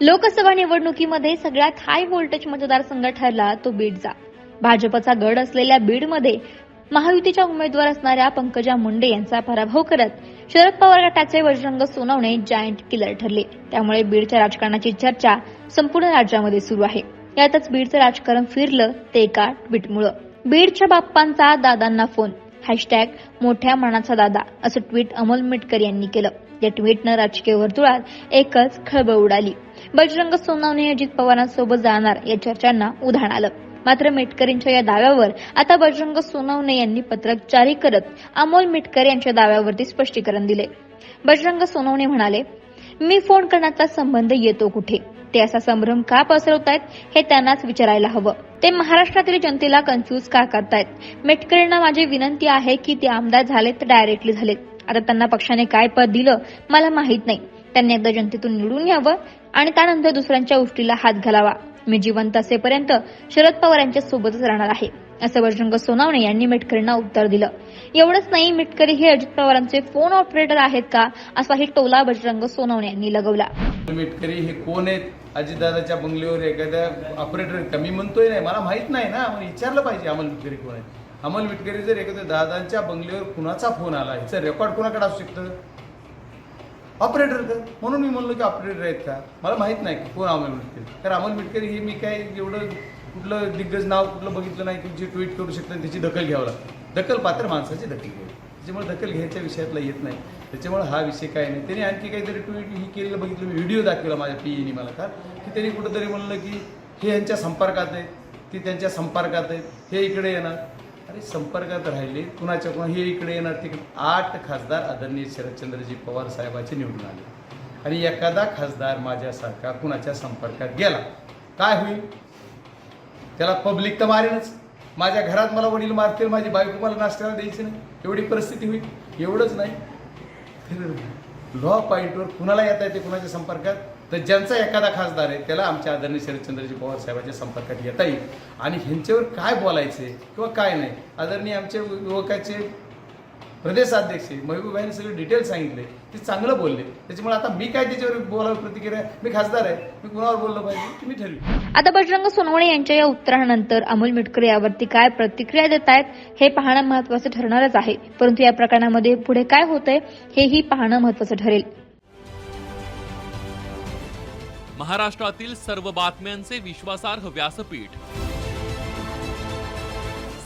लोकसभा निवडणुकीमध्ये सगळ्यात high voltage मतदारसंघ ठरला तो बीडचा भाजपचा गड असलेल्या बीडमध्ये महायुतीच्या उमेदवार असणाऱ्या पंकजा मुंडे यांचा पराभव करत शरद पवार गटाचे बजरंग सोनवणे जायंट किलर ठरले. त्यामुळे बीडच्या राजकारणाची चर्चा संपूर्ण राज्यामध्ये सुरू आहे. यातच बीडचं राजकारण फिरलं ते एका ट्विटमुळं बीडच्या बाप्पांचा दादांना फोन हॅशटॅग मोठ्या मनाचा दादा असं ट्विट अमोल मिटकर यांनी केलं. या ट्विटनं राजकीय वर्तुळात एकच खळबळ उडाली. बजरंग सोनावणे अजित पवारांसोबत जाणार या चर्चांना उधाण आलं. मात्र मिटकरींच्या या दाव्यावर आता बजरंग सोनवणे यांनी पत्रक जारी करत अमोल मिटकर यांच्या दाव्यावरती स्पष्टीकरण दिले. बजरंग सोनवणे म्हणाले मी फोन करण्याचा संबंध येतो कुठे? ते असा संभ्रम का पसरवतायत हे त्यांनाच विचारायला हवं. ते महाराष्ट्रातील जनतेला कन्फ्यूज का करतायत? मेटकरींना माझी विनंती आहे की ते आमदार झालेत तर डायरेक्टली झालेत. आता त्यांना पक्षाने काय पद दिलं मला माहीत नाही. त्यांनी एकदा जनतेतून निवडून यावं आणि त्यानंतर दुसऱ्यांच्या गोष्टीला हात घालावा. मी जिवंत असेपर्यंत शरद पवार यांच्या सोबतच राहणार आहे. असं बजरंग सोनावणे यांनी मेटकरींना उत्तर दिलं. एवढंच नाही मिटकरी हे अजित पवारांचे फोन ऑपरेटर आहेत का? असाही टोला बजरंग सोनवणे यांनी लगवला. मेटकरी हे कोण आहेत? अजितदादाच्या बंगल्यावर एखाद्या ऑपरेटर कमी मी म्हणतोय नाही मला माहीत नाही ना. विचारलं पाहिजे अमल मिटकरी कोण आहेत. अमल मिटकरी जर एखाद्या दादांच्या बंगल्यावर कुणाचा फोन आला याचा रेकॉर्ड कुणाकडे असू शकतं? ऑपरेटर का? म्हणून मी म्हणलो की ऑपरेटर आहेत का? मला माहीत नाही कोण अमल मिटकरी? तर अमल मिटकरी हे मी काय एवढं कुठलं दिग्गज नाव कुठलं बघितलं नाही की जे ट्विट करू शकतं आणि त्याची दखल घ्यावं लागतं. दखल पात्र माणसाची दखल घ्यावी. त्याच्यामुळे दखल घ्यायच्या विषयातला येत नाही. त्याच्यामुळे हा विषय काय नाही. त्याने आणखी काहीतरी ट्विट ही केलेलं बघितलं मी व्हिडिओ दाखवला माझ्या पीईनी मला का? की त्यांनी कुठंतरी म्हणलं की हे यांच्या संपर्कात आहेत ते त्यांच्या संपर्कात आहेत हे इकडे येणार. अरे संपर्कात राहिले कुणाच्या कुणा हे इकडे येणार तिकडे. आठ खासदार आदरणीय शरदचंद्रजी पवार साहेबाचे निवडून आले. आणि एखादा खासदार माझ्यासारखा कुणाच्या संपर्कात गेला काय होईल? त्याला पब्लिक तर मारेनच माझ्या घरात मला वडील मारतील माझी बायको मला नाश्त्याला द्यायची नाही. एवढी परिस्थिती होईल. एवढंच नाही. तर लॉ पॉईंटवर कुणाला येता येते कुणाच्या संपर्कात? तर ज्यांचा एखादा खासदार आहे त्याला आमच्या आदरणीय शरदचंद्रजी पवार साहेबांच्या संपर्कात येता येईल. आणि ह्यांच्यावर काय बोलायचे किंवा काय नाही? आदरणीय आमचे युवकाचे प्रदेशाध्यक्ष महबूबाईने सगळे डिटेल सांगितले. ते चांगलं बोलले. त्याच्यामुळे आता मी काय त्याच्यावर बोलावं प्रतिक्रिया? मी खासदार आहे. मी कुणावर बोललं पाहिजे? की मी ठरवी. आता बजरंग सोनवणे यांच्या या उत्तरानंतर अमोल मिटकर यावरती काय प्रतिक्रिया देत आहेत हे पाहणं महत्वाचं ठरणारच आहे. परंतु या प्रकरणामध्ये पुढे काय होतंय हेही पाहणं महत्वाचं ठरेल. महाराष्ट्रातील सर्व बातम्यांचे विश्वासार्ह व्यासपीठ.